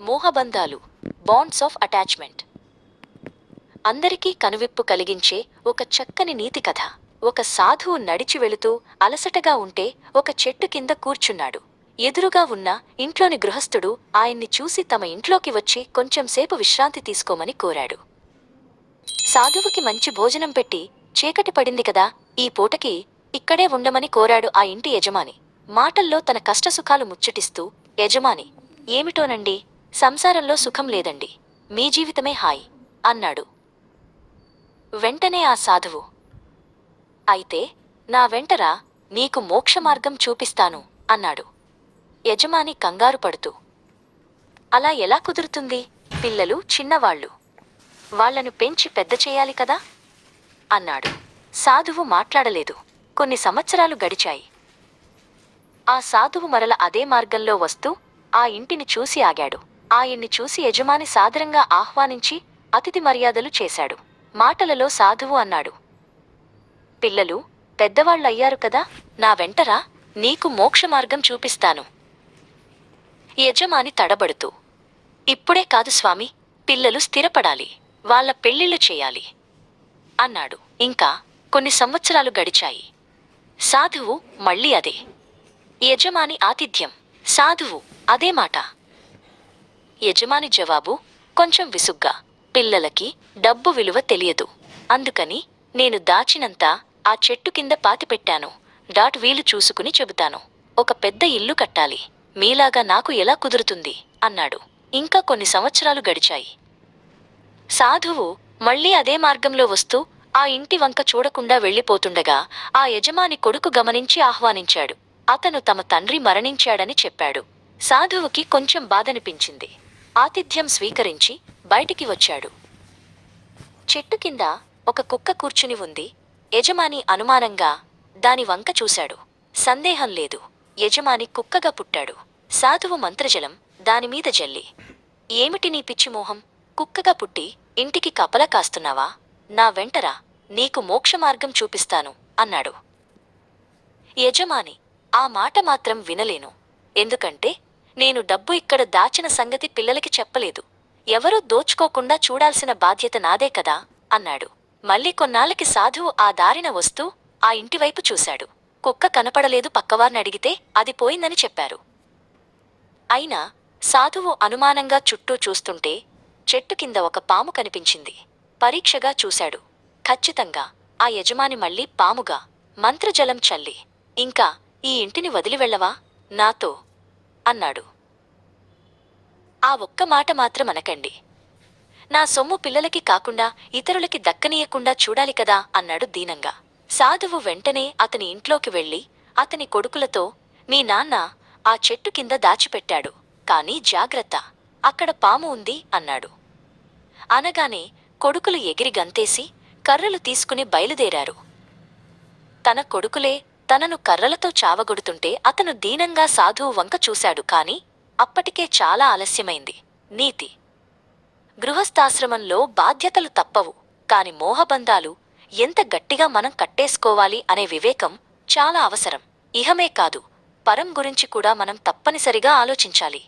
మోహబంధాలు bonds of attachment అందరికీ కనువిప్పు కలిగించే ఒక చక్కని నీతి కథ. ఒక సాధువు నడిచి వెళుతూ అలసటగా ఉంటే ఒక చెట్టు కింద కూర్చున్నాడు. ఎదురుగా ఉన్న ఇంట్లోని గృహస్థుడు ఆయన్ని చూసి తమ ఇంట్లోకి వచ్చి కొంచెంసేపు విశ్రాంతి తీసుకోమని కోరాడు. సాధువుకి మంచి భోజనం పెట్టి చీకటి పడింది కదా ఈ పూటకి ఇక్కడే ఉండమని కోరాడు ఆ ఇంటి యజమాని. మాటల్లో తన కష్టసుఖాలు ముచ్చటిస్తూ యజమాని ఏమిటోనండి? సంసారంలో సుఖం లేదండి. మీ జీవితమే హాయి అన్నాడు. వెంటనే ఆ సాధువు. అయితే నా వెంటరా నీకు మోక్ష మార్గం చూపిస్తాను అన్నాడు. యజమాని కంగారు పడుతూ. అలా ఎలా కుదురుతుంది? పిల్లలు చిన్నవాళ్ళు. వాళ్ళను పెంచి పెద్ద చేయాలి కదా? అన్నాడు. సాధువు మాట్లాడలేదు. కొన్ని సంవత్సరాలు గడిచాయి. ఆ సాధువు మరల అదే మార్గంలో వస్తూ ఆ ఇంటిని చూసి ఆగాడు. ఆయన్ని చూసి యజమాని సాదరంగా ఆహ్వానించి అతిథి మర్యాదలు చేశాడు. మాటలలో సాధువు అన్నాడు. పిల్లలు పెద్దవాళ్ళయ్యారు కదా నా వెంటరా నీకు మోక్ష మార్గం చూపిస్తాను. యజమాని తడబడుతూ ఇప్పుడే కాదు స్వామి పిల్లలు స్థిరపడాలి వాళ్ళ పెళ్ళిళ్ళు చేయాలి అన్నాడు. ఇంకా కొన్ని సంవత్సరాలు గడిచాయి. సాధువు మళ్ళీ అదే. యజమాని ఆతిథ్యం సాధువు అదే మాట. యజమాని జవాబు కొంచెం విసుగ్గా. పిల్లలకి డబ్బు విలువ తెలియదు. అందుకని నేను దాచినంత ఆ చెట్టు కింద పాతిపెట్టాను. డాట్ వీలు చూసుకుని చెబుతాను. ఒక పెద్ద ఇల్లు కట్టాలి. మీలాగా నాకు ఎలా కుదురుతుంది? అన్నాడు. ఇంకా కొన్ని సంవత్సరాలు గడిచాయి. సాధువు మళ్ళీ అదే మార్గంలో వస్తూ ఆ ఇంటి వంక చూడకుండా వెళ్ళిపోతుండగా ఆ యజమాని కొడుకు గమనించి ఆహ్వానించాడు. అతను తమ తండ్రి మరణించాడని చెప్పాడు. సాధువుకి కొంచెం బాధనిపించింది. ఆతిథ్యం స్వీకరించి బయటికి వచ్చాడు. చెట్టు కింద ఒక కుక్క కూర్చుని ఉంది. యజమాని అనుమానంగా దాని వంక చూశాడు. సందేహం లేదు. యజమాని కుక్కగా పుట్టాడు. సాధువు మంత్రజలం దానిమీద జల్లి ఏమిటి నీ పిచ్చిమోహం కుక్కగా పుట్టి ఇంటికి కపల కాస్తున్నావా? నా వెంటరా నీకు మోక్షమార్గం చూపిస్తాను అన్నాడు. యజమాని ఆ మాట మాత్రం వినలేను. ఎందుకంటే నేను డబ్బు ఇక్కడ దాచిన సంగతి పిల్లలకి చెప్పలేదు. ఎవరూ దోచుకోకుండా చూడాల్సిన బాధ్యత నాదే కదా? అన్నాడు. మళ్ళీ కొన్నాళ్ళకి సాధువు ఆ దారిన వస్తూ ఆ ఇంటివైపు చూశాడు. కుక్క కనపడలేదు పక్కవారిని అడిగితే అది పోయిందని చెప్పారు. అయినా సాధువు అనుమానంగా చుట్టూ చూస్తుంటే చెట్టు కింద ఒక పాము కనిపించింది. పరీక్షగా చూశాడు. ఖచ్చితంగా. ఆ యజమాని మళ్ళీ పాముగా. మంత్రజలం చల్లి. ఇంకా ఈ ఇంటిని వదిలి వెళ్ళవా? నాతో. అన్నాడు. ఆ ఒక్క మాట మాత్రం అనకండి. నా సొమ్ము పిల్లలకి కాకుండా ఇతరులకి దక్కనీయకుండా చూడాలి కదా అన్నాడు దీనంగా. సాధువు వెంటనే అతని ఇంట్లోకి వెళ్ళి అతని కొడుకులతో మీ నాన్న ఆ చెట్టు కింద దాచిపెట్టాడు కాని జాగ్రత్త అక్కడ పాము ఉంది అన్నాడు. అనగానే కొడుకులు ఎగిరి గంతేసి కర్రలు తీసుకుని బయలుదేరారు. తన కొడుకులే తనను కర్రలతో చావగొడుతుంటే అతను దీనంగా సాధువు వంక చూశాడు కాని అప్పటికే చాలా ఆలస్యమైంది. నీతి. గృహస్థాశ్రమంలో బాధ్యతలు తప్పవు కాని మోహబంధాలు ఎంత గట్టిగా మనం కట్టేసుకోవాలి అనే వివేకం చాలా అవసరం. ఇహమే కాదు పరం గురించి కూడా మనం తప్పనిసరిగా ఆలోచించాలి.